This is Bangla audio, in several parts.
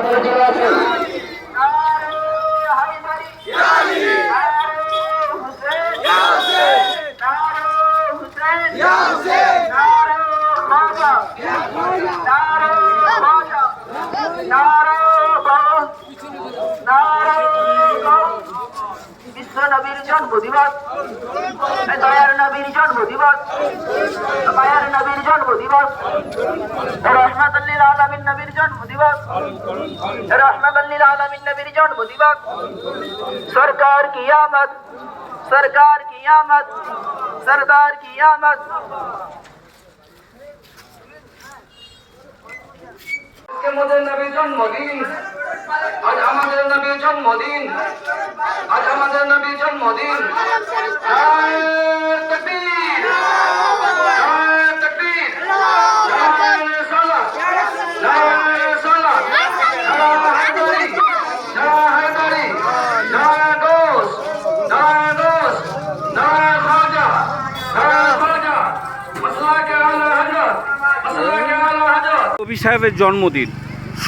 তাড়াতাড়ি চলে আসুন বিশ্ব নবীর জন্ম দিবস দয়ার নবীর জন্ম দিবস মায়ার নবীর জন্ম দিবস রহমতুল্লিল আলমিন নবীর জন্ম দিবস রহমতুল্লিল আলমিন নবীর জন্ম দিবস সরকার কি আমদ সরকার কি আমদ সরদার কি আমদ আমাদের নবীর জন্মদিন। আজ আমাদের নবীর জন্মদিন। আজ আমাদের নবীর জন্মদিন। কবি সাহেবের জন্মদিন।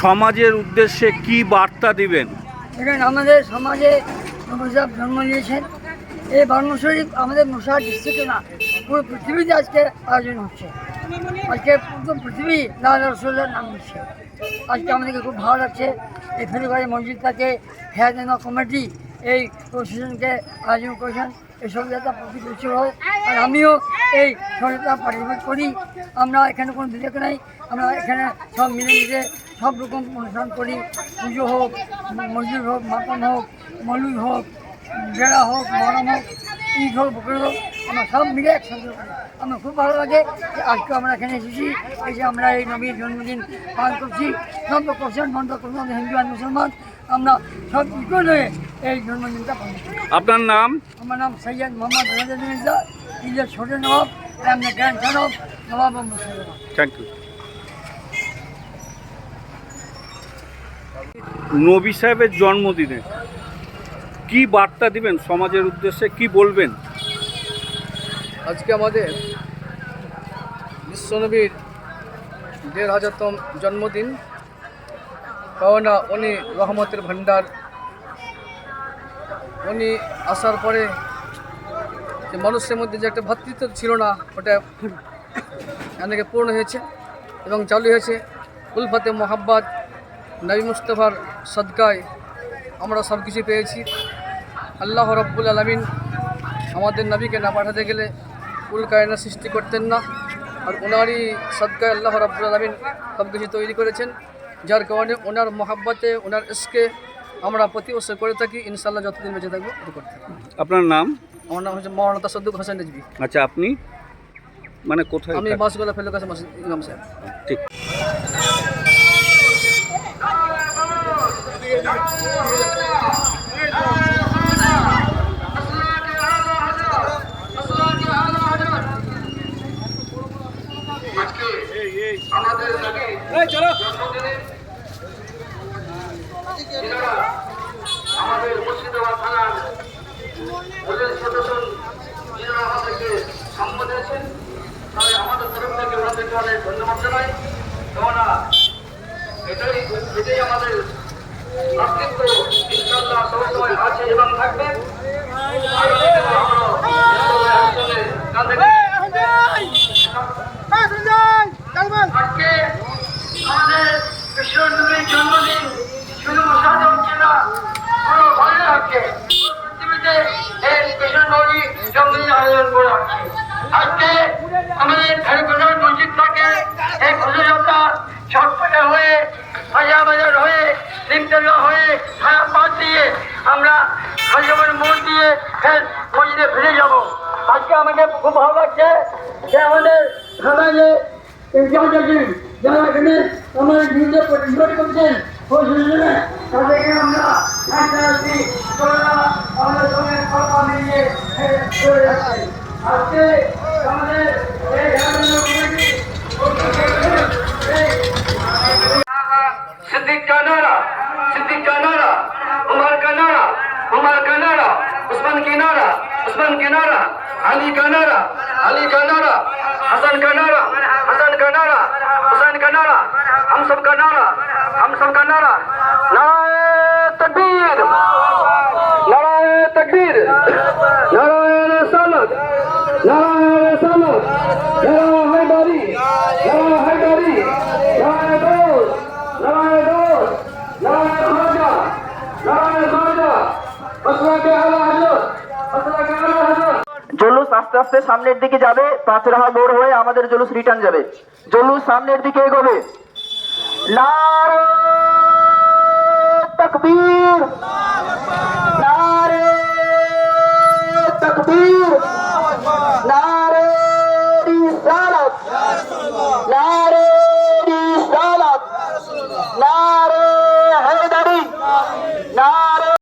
সমাজের উদ্দেশ্যে কি বার্তা দিবেন? দেখেন, আমাদের সমাজে নবজাব জন্ম নিয়েছেন। এই বর্ণ শরীফ আমাদের মশা ডিস্ট্রিক্টে না, পুরো পৃথিবীতে আজকে আয়োজন হচ্ছে। আজকে পুরো পৃথিবী লাল রসুল্লার নাম নিচ্ছে। আজকে আমাদেরকে খুব ভালো লাগছে। এই ফেরুবাড়ি মসজিদটাকে হেয়াদিনা কমিটি এই প্রশাসনকে আয়োজন করেছেন। এই সহযোগিতা প্রতি বছর হয়। আর আমিও এই সহযোগিতা পার্টিসিপেট করি। আমরা এখানে কোনো বিবেক নাই। আমরা এখানে সব মিলে মিলে সব রকম অনুষ্ঠান করি। পুজো হোক মসজিদ হোক মাতন হোক মলুদ হোক বেড়া হোক মরম হোক ঈদ হোক বকর হোক আমরা সব মিলে একসঙ্গে করি। আমার খুব ভালো লাগে যে আজকে আমরা এখানে এসেছি এই যে আমরা এই নবীর জন্মদিন পালন করছি। সব কোশ্চেন বন্ধ করব আমরা হিন্দু আর মুসলমান আমরা সব ইকুয়াল হয়ে এই জন্মদিনটা পালন করি আপনার নাম? আমার নাম সৈয়দ মোহাম্মদ রাজা মির্জা ইলিয়াস ছোট Nawab I am the grandson of Nawab. Thank you নবী সাহেবের জন্মদিনে কি বার্তা দিবেন? সমাজের উদ্দেশ্যে কি বলবেন? আজকে আমাদের বিশ্বনবীর দেড় হাজারতম জন্মদিন। পাওনা উনি রহমতের ভান্ডার উনি আসার পরে যে মানুষের মধ্যে যে একটা ভ্রাতৃত্ব ছিল না, ওটা অনেকে পূর্ণ হয়েছে এবং চালু হয়েছে। উলফাতে মোহাব্বাত নবী মুস্তফার সদকায় আমরা সব কিছু পেয়েছি। আল্লাহ রব্বুল আলমিন আমাদের নবীকে না পাঠাতে গেলে কুল কায়না সৃষ্টি করতেন না। আর ওনারই সদকায় আল্লাহ রব্বুল আলমিন সব কিছু তৈরি করেছেন যার কারণে ওনার মহাব্বাতে ওনার ইস্কে আমরা প্রতি বছর করে থাকি। ইনশাল্লাহ যতদিন বেঁচে থাকব করতে আপনার নাম? আমার নাম হচ্ছে মৌলানা তাসদ্দুক হাসান রিজভি। আচ্ছা আপনি? মানে কোথায়? আমি? বাসগোলা ফেলো কাছে ইমাম সাহেব। ঠিক। আমাদের জন্মদিনে যিনারা আমাদের মুর্শিদাবাদ থানার পুলিশ প্রশাসন আমাদেরকে সম্মান দিয়েছেন তাই আমাদের তরফ থেকে ওনাদেরকে ধন্যবাদ জানাই। কেননা এটাই এটাই আমাদের অস্তিত্ব ইনশাল্লাহ সবসময় আছে এবং থাকবে আগামীতেও আমরা একসঙ্গে কাঁধে আজকে আমাদের বিশ্বনবীর জন্মদিন শুধু মশাদে হচ্ছে না, পুরো ভালো হচ্ছে পৃথিবীতে এই বিশ্বনবী জন্মদিন আয়োজন করা আজকে আমাদের মসজিদ থেকে এই পদযাত্রা ছটপটে হয়ে, হাজার বাজার হয়ে, নিমতলা হয়ে দিয়ে আমরা হাজার মোড় দিয়ে ফের মসজিদে ফিরে যাব। আজকে আমাদের খুব ভালো লাগছে যে আমাদের ইনচার্জি যারা এখানে আমাদের বিরুদ্ধে পরিষ্কার করছেন ওই সুযোগে তাদেরকে আমরা একটা আছি তোমরা আমাদের সঙ্গে কথা মিলিয়ে এ, চলে যাচ্ছি আজকে আমাদের এই রাজনীতি কমিটি এই सिद्दीक का नारा सिद्दीक का नारा उमर का नारा उमर का नारा उस्मान की नारा उस्मान की नारा अली का नारा अली का नारा हसन का नारा हसन का नारा पाकिस्तान का नारा हम सब का नारा हम सब का नारा नाराय तकबीर नाराय तकबीर नारायण सालत नारायण सालत नारायण আস্তে আস্তে সামনের দিকে যাবে পাঁচরাহা মোড় হয়ে আমাদের জলুস রিটার্ন যাবে। জলুস সামনের দিকে এগোবে। তকবীর। তকবীর।